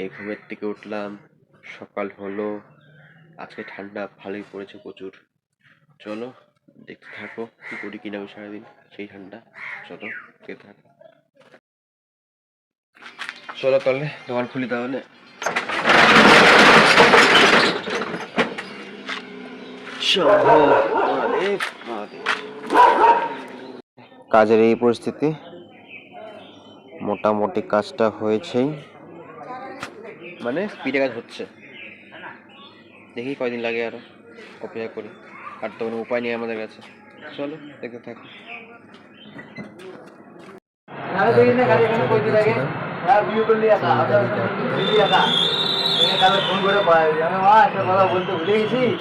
এই ঘুমের থেকে উঠলাম। সকাল হলো। আজকে ঠান্ডা, ভালোই পড়েছে প্রচুর। চলো, দেখতে থাকো, কি করি কিনা আমি সারাদিন, সেই ঠান্ডা। চলো দেখতে থাকো। চলো তাহলে, দোকান খুলি তাহলে। কাজের এই পরিস্থিতি, মোটামুটি কাজটা হয়েছেই। মানে স্পিডে কাজ হচ্ছে। দেখি কয়দিন লাগে আরও অপেক্ষা করি। আর তো কোনো উপায় নেই আমাদের কাছে। চলো দেখতে থাকো। বলো হ্যাঁ কথা বলতে ভুলে হ্যাঁ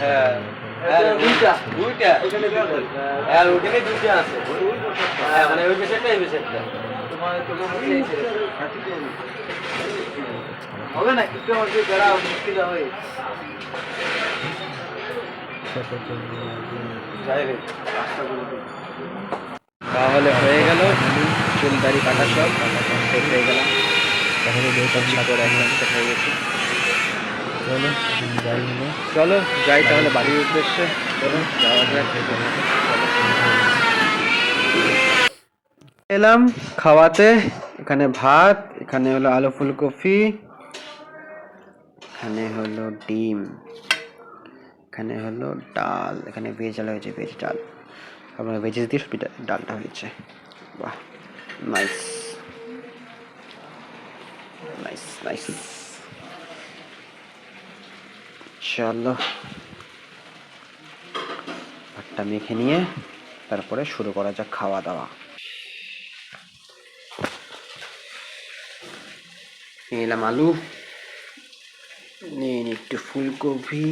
হ্যাঁ পেশেন্টটা হবে না কিছু আমাকে বেড়া মুশকিল তাহলে হয়ে গেল চুল দাড়ি কাটা সব। শেষ হয়ে গেলাম। ঠিক করে একদম হয়ে গেছে। চলো যাই তাহলে বাড়ির উদ্দেশ্যে। চলো যাওয়া যাক। এলাম খাওয়াতে। এখানে ভাত এখানে হলো আলু ফুলকপি। এখানে হলো ডিম। এখানে হলো ডাল। এখানে ভেজ ডাল হয়েছে ভেজ ডাল। আপনার ভেজেস দিয়ে সবজি ডালটা হয়েছে। বাহ নাইস নাইস নাইস চলো ভাতটা মেখে নিয়ে তারপরে শুরু করা যাক খাওয়া দাওয়া। নিয়ে নিলাম আলু, নিয়ে একটু ফুলকপি।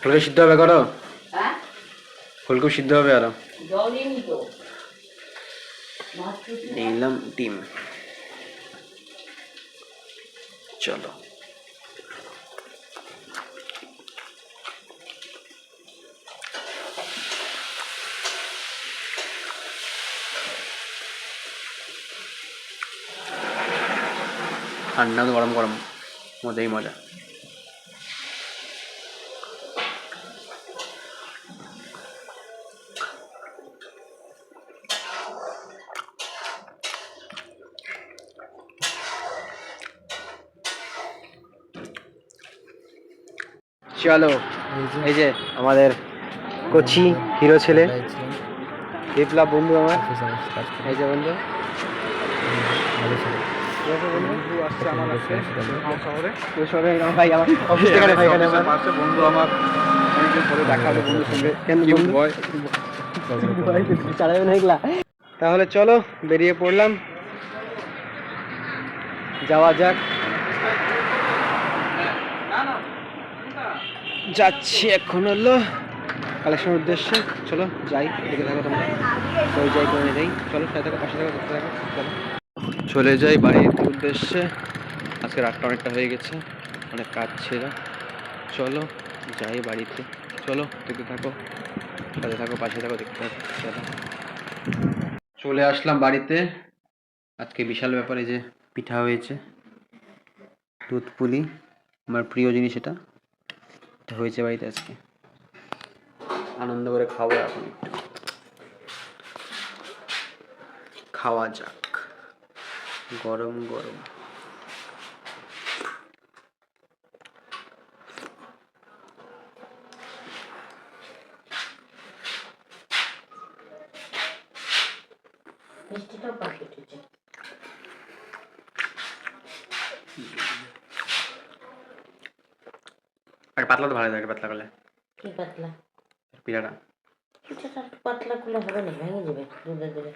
ফুলকপি সিদ্ধ হবে করো? হ্যাঁ? ফুলকপি সিদ্ধ হবে আরও। জল দিইনি তো। মাছ নিয়ে নিলাম ডিম। চলো। ঠান্ডা তো গরম গরম মজাই মজা। চলো এই যে আমাদের কোচি হিরো ছেলে। বিপ্লব বন্ধু আমার। এই যে বন্ধু। বন্ধু আমার তাহলে চলো বেরিয়ে পড়লাম। যাওয়া যাক। যাচ্ছি এখন হলো কালেকশনের উদ্দেশ্যে। চলো, যাই দেখে থাকো তোমরা ওই যাই করে যাই। চলো, সাথে থাকো, পাশে থাকো দেখতে থাকো, চলো। চলে যাই বাড়ির উদ্দেশ্যে। আজকে রাতটা অনেকটা হয়ে গেছে, অনেক কাজ ছিল। চলো, যাই বাড়িতে। চলো, দেখতে থাকো, সাথে থাকো, পাশে থাকো, দেখতে থাকো চলো চলে আসলাম বাড়িতে। আজকে বিশাল ব্যাপারে যে পিঠা হয়েছে, দুধ পুলি। আমার প্রিয় জিনিস এটা। হয়েছে বাড়িতে আজকে। আনন্দ করে খাব এখন একটু। খাওয়া যাক। গরম গরম। মিষ্টিটাও পাখি উঠেছে আর পাতলা তো ভালো থাকে পাতলা করলে। কি পাতলা? পিঠাটা পিঠাটা একটু পাতলা করলে হবে না ভেঙে যাবে দুধে দেবে।